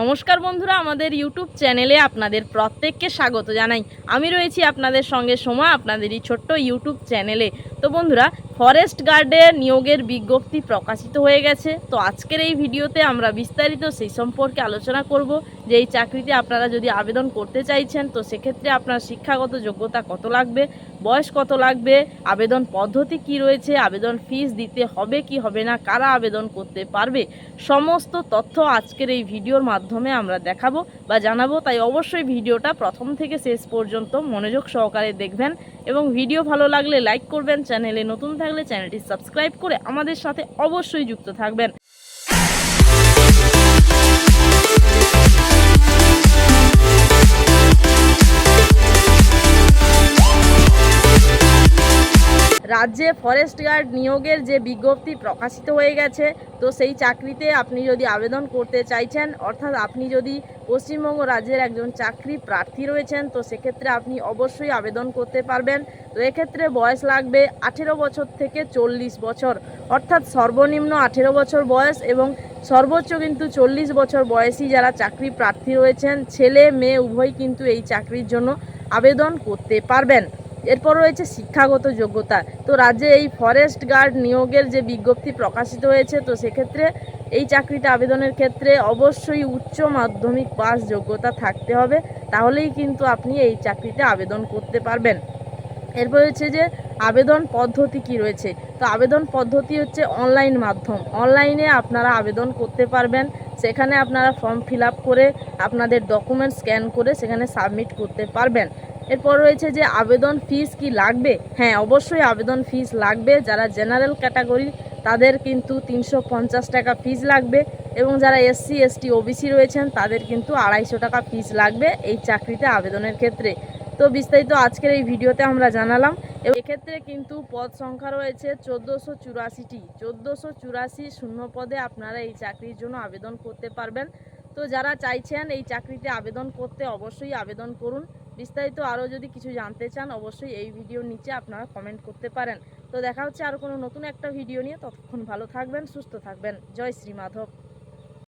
নমস্কার বন্ধুরা, আমাদের ইউটিউব চ্যানেলে আপনাদের প্রত্যেককে স্বাগত জানাই। আমি রয়েছি আপনাদের সঙ্গে সময় আপনাদের এই ছোট্ট ইউটিউব চ্যানেলে। তো বন্ধুরা ফরেস্ট গার্ডে নিয়োগের বিজ্ঞপ্তি প্রকাশিত হয়ে গেছে। তো আজকের এই ভিডিওতে আমরা বিস্তারিত সেই সম্পর্কে আলোচনা করব, যে এই চাকরিতে আপনারা যদি আবেদন করতে চাইছেন, তো সেক্ষেত্রে আপনার শিক্ষাগত যোগ্যতা কত লাগবে, বয়স কত লাগবে, আবেদন পদ্ধতি কি রয়েছে, আবেদন ফিস দিতে হবে কি হবে না, কারা আবেদন করতে পারবে, সমস্ত তথ্য আজকের এই ভিডিওর মাধ্যমে আমরা দেখাবো বা জানাব। তাই অবশ্যই ভিডিওটা প্রথম থেকে শেষ পর্যন্ত মনোযোগ সহকারে দেখবেন এবং ভিডিও ভালো লাগলে লাইক করবেন, চ্যানেলে নতুন থাকলে চ্যানেলটি সাবস্ক্রাইব করে আমাদের সাথে অবশ্যই যুক্ত থাকবেন। রাজ্যে ফরেস্ট গার্ড নিয়োগের যে বিজ্ঞপ্তি প্রকাশিত হয়ে গেছে, তো সেই চাকরিতে আপনি যদি আবেদন করতে চাইছেন, অর্থাৎ আপনি যদি পশ্চিমবঙ্গ রাজ্যের একজন চাকরি প্রার্থী রয়েছেন, তো সেক্ষেত্রে আপনি অবশ্যই আবেদন করতে পারবেন। তো এক্ষেত্রে বয়স লাগবে আঠেরো বছর থেকে চল্লিশ বছর। অর্থাৎ সর্বনিম্ন আঠেরো বছর বয়স এবং সর্বোচ্চ কিন্তু চল্লিশ বছর বয়সী যারা চাকরি প্রার্থী রয়েছেন, ছেলে, মেয়ে, উভয় কিন্তু এই চাকরির জন্য আবেদন করতে পারবেন। এরপর রয়েছে শিক্ষাগত যোগ্যতা। তো রাজ্যে এই ফরেস্ট গার্ড নিয়োগের যে বিজ্ঞপ্তি প্রকাশিত হয়েছে, তো সেক্ষেত্রে এই চাকরিটা আবেদনের ক্ষেত্রে অবশ্যই উচ্চ মাধ্যমিক পাস যোগ্যতা থাকতে হবে। তাহলেই কিন্তু আপনি এই চাকরিতে আবেদন করতে পারবেন। এরপর হচ্ছে যে আবেদন পদ্ধতি কি রয়েছে? তো আবেদন পদ্ধতি হচ্ছে অনলাইন মাধ্যম। অনলাইনে আপনারা আবেদন করতে পারবেন। সেখানে আপনারা ফর্ম ফিল করে আপনাদের ডকুমেন্ট স্ক্যান করে সেখানে সাবমিট করতে পারবেন। এরপর রয়েছে যে আবেদন ফিস কি লাগবে? হ্যাঁ অবশ্যই আবেদন ফিস লাগবে। যারা জেনারেল ক্যাটাগরি তাদের কিন্তু তিনশো পঞ্চাশ টাকা ফিস লাগবে এবং যারা এসসি এসটি ওবিসি রয়েছেন, তাদের কিন্তু আড়াইশো টাকা ফিস লাগবে এই চাকরিতে আবেদনের ক্ষেত্রে। তো বিস্তারিত আজকের এই ভিডিওতে আমরা জানালাম। এবং এক্ষেত্রে কিন্তু পদ সংখ্যা রয়েছে চোদ্দোশো চুরাশিটি। চোদ্দোশো চুরাশি শূন্য পদে আপনারা এই চাকরির জন্য আবেদন করতে পারবেন। তো যারা চাইছেন এই চাকরিতে আবেদন করতে, অবশ্যই আবেদন করুন। বিস্তারিত আরও যদি কিছু জানতে চান, অবশ্যই এই ভিডিওর নিচে আপনারা কমেন্ট করতে পারেন। তো দেখা হচ্ছে আর কোনো নতুন একটা ভিডিও নিয়ে। ততক্ষণ ভালো থাকবেন, সুস্থ থাকবেন। জয় শ্রী মাধব।